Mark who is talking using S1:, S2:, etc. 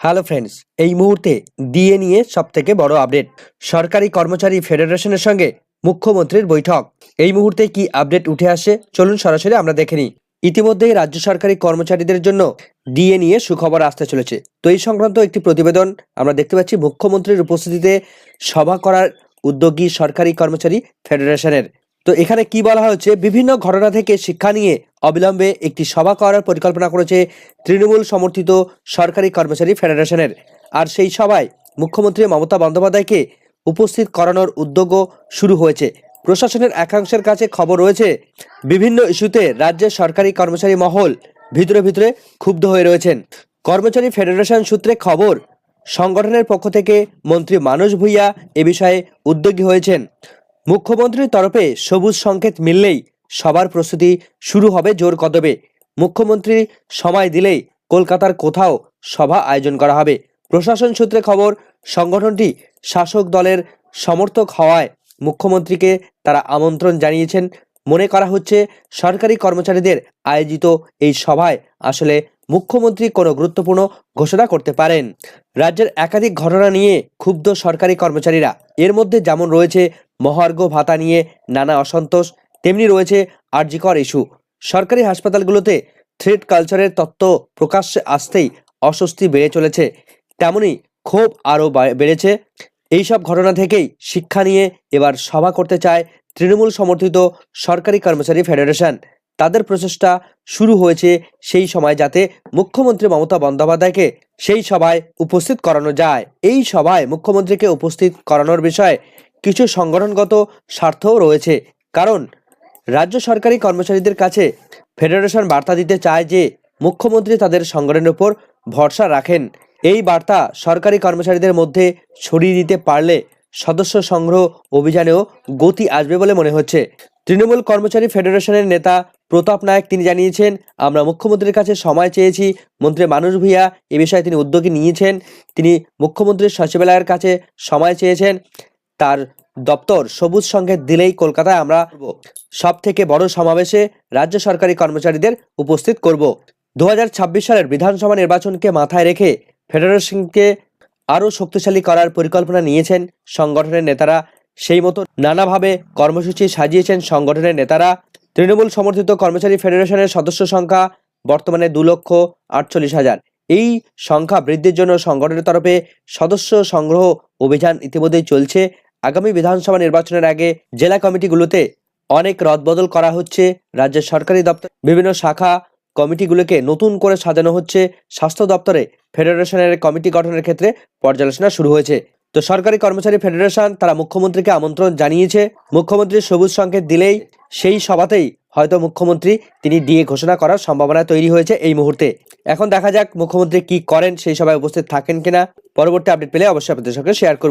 S1: Hello friends এই মুহূর্তে DA নিয়ে সব থেকে বড় আপডেট সরকারি কর্মচারী ফেডারেশনের সঙ্গে মুখ্যমন্ত্রীর বৈঠক। এই মুহূর্তে কি আপডেট উঠে আসে? চলুন সরাসরি আমরা দেখে নিই। ইতিমধ্যেই রাজ্য সরকারি কর্মচারীদের জন্য ডিএ নিয়ে সুখবর আসতে চলেছে। তো এই সংক্রান্ত একটি প্রতিবেদন আমরা দেখতে পাচ্ছি মুখ্যমন্ত্রীর উপস্থিতিতে সভা করার উদ্যোগী সরকারি কর্মচারী ফেডারেশনের তো এখানে কি বলা হচ্ছে বিভিন্ন ঘটনা থেকে শিক্ষা নিয়ে অবিলম্বে একটি সভা করার পরিকল্পনা করেছে তৃণমূল সমর্থিত সরকারি কর্মচারী ফেডারেশনের। আর সেই সভায় মুখ্যমন্ত্রী মমতা বন্দ্যোপাধ্যায়কে উপস্থিত করানোর উদ্যোগও শুরু হয়েছে। প্রশাসনের একাংশের কাছে খবর রয়েছে, বিভিন্ন ইস্যুতে রাজ্যের সরকারি কর্মচারী মহল ভিতরে ভিতরে ক্ষুব্ধ হয়ে রয়েছেন। কর্মচারী ফেডারেশন সূত্রে খবর, সংগঠনের পক্ষ থেকে মন্ত্রী মানস ভূঁইয়া এ বিষয়ে উদ্যোগী হয়েছেন। মুখ্যমন্ত্রীর তরফে সবুজ সংকেত মিললেই সবার প্রস্তুতি শুরু হবে জোর কদমে। মুখ্যমন্ত্রী সময় দিলেই কলকাতার কোথাও সভা আয়োজন করা হবে। প্রশাসন সূত্রে খবর, সংগঠনটি শাসক দলের সমর্থক হওয়ায় মুখ্যমন্ত্রীকে তারা আমন্ত্রণ জানিয়েছেন। মনে করা হচ্ছে, সরকারি কর্মচারীদের আয়োজিত এই সভায় আসলে মুখ্যমন্ত্রী কোনো গুরুত্বপূর্ণ ঘোষণা করতে পারেন। রাজ্যের একাধিক ঘটনা নিয়ে ক্ষুব্ধ সরকারি কর্মচারীরা। এর মধ্যে যেমন রয়েছে মহার্ঘ ভাতা নিয়ে নানা অসন্তোষ তেমনি রয়েছে আর্জিকর ইস্যু। সরকারি হাসপাতালগুলোতে থ্রেড কালচারের তত্ত্ব প্রকাশ্যে আসতেই অস্বস্তি বেড়ে চলেছে। তেমনি ক্ষোভ আরও বেড়েছে। এইসব ঘটনা থেকেই শিক্ষা নিয়ে এবার সভা করতে চায় তৃণমূল সমর্থিত সরকারি কর্মচারী ফেডারেশন। তাদের প্রচেষ্টা শুরু হয়েছে সেই সময় যাতে মুখ্যমন্ত্রী মমতা বন্দ্যোপাধ্যায়কে সেই সভায় উপস্থিত করানো যায়। এই সভায় মুখ্যমন্ত্রীকে উপস্থিত করানোর বিষয়ে কিছু সংগঠনগত স্বার্থও রয়েছে। কারণ রাজ্য সরকারি কর্মচারীদের কাছে ফেডারেশন বার্তা দিতে চায় যে, মুখ্যমন্ত্রী তাদের সংগঠনের উপর ভরসা রাখেন। এই বার্তা সরকারি কর্মচারীদের মধ্যে ছড়িয়ে দিতে পারলে সদস্য সংগ্রহ অভিযানেও গতি আসবে বলে মনে হচ্ছে। তৃণমূল কর্মচারী ফেডারেশনের নেতা প্রতাপ নায়ক তিনি জানিয়েছেন, আমরা মুখ্যমন্ত্রীর কাছে সময় চেয়েছি। মন্ত্রী মানুষ ভূঁইয়া এ বিষয়ে তিনি উদ্যোগী নিয়েছেন। তিনি মুখ্যমন্ত্রীর সচিবালয়ের কাছে সময় চেয়েছেন। তার দপ্তর সবুজ সংকেত দিলেই কলকাতায় আমরা সব থেকে বড় সমাবেশে রাজ্য সরকারি কর্মচারীদের উপস্থিত করব। দু হাজার ছাব্বিশ সালের বিধানসভা নির্বাচনকে মাথায় রেখে ফেডারেশনকে আরও শক্তিশালী করার পরিকল্পনা নিয়েছেন সংগঠনের নেতারা। সেই মতো নানাভাবে কর্মসূচি সাজিয়েছেন সংগঠনের নেতারা। তৃণমূল সমর্থিত কর্মচারী ফেডারেশনের সদস্য সংখ্যা বর্তমানে দু লক্ষ আটচল্লিশ হাজার। এই সংখ্যা বৃদ্ধির জন্য সংগঠনের তরফে সদস্য সংগ্রহ অভিযান ইতিমধ্যেই চলছে। আগামী বিধানসভা নির্বাচনের আগে জেলা কমিটিগুলোতে অনেক রদবদল করা হচ্ছে। রাজ্যের সরকারি দপ্তর, বিভিন্ন শাখা কমিটিগুলোকে নতুন করে সাজানো হচ্ছে। স্বাস্থ্য দপ্তরে ফেডারেশনের কমিটি গঠনের ক্ষেত্রে পর্যালোচনা শুরু হয়েছে। তো সরকারি কর্মচারী ফেডারেশন তারা মুখ্যমন্ত্রীকে আমন্ত্রণ জানিয়েছে। মুখ্যমন্ত্রী সবুজ সংকেত দিলেই সেই সভাতেই হয়তো মুখ্যমন্ত্রী তিনি দিয়ে ঘোষণা করার সম্ভাবনা তৈরি হয়েছে এই মুহূর্তে। এখন দেখা যাক মুখ্যমন্ত্রী কি করেন, সেই সভায় উপস্থিত থাকেন কিনা। পরবর্তী আপডেট পেলে অবশ্যই আপনাদের সঙ্গে শেয়ার করব।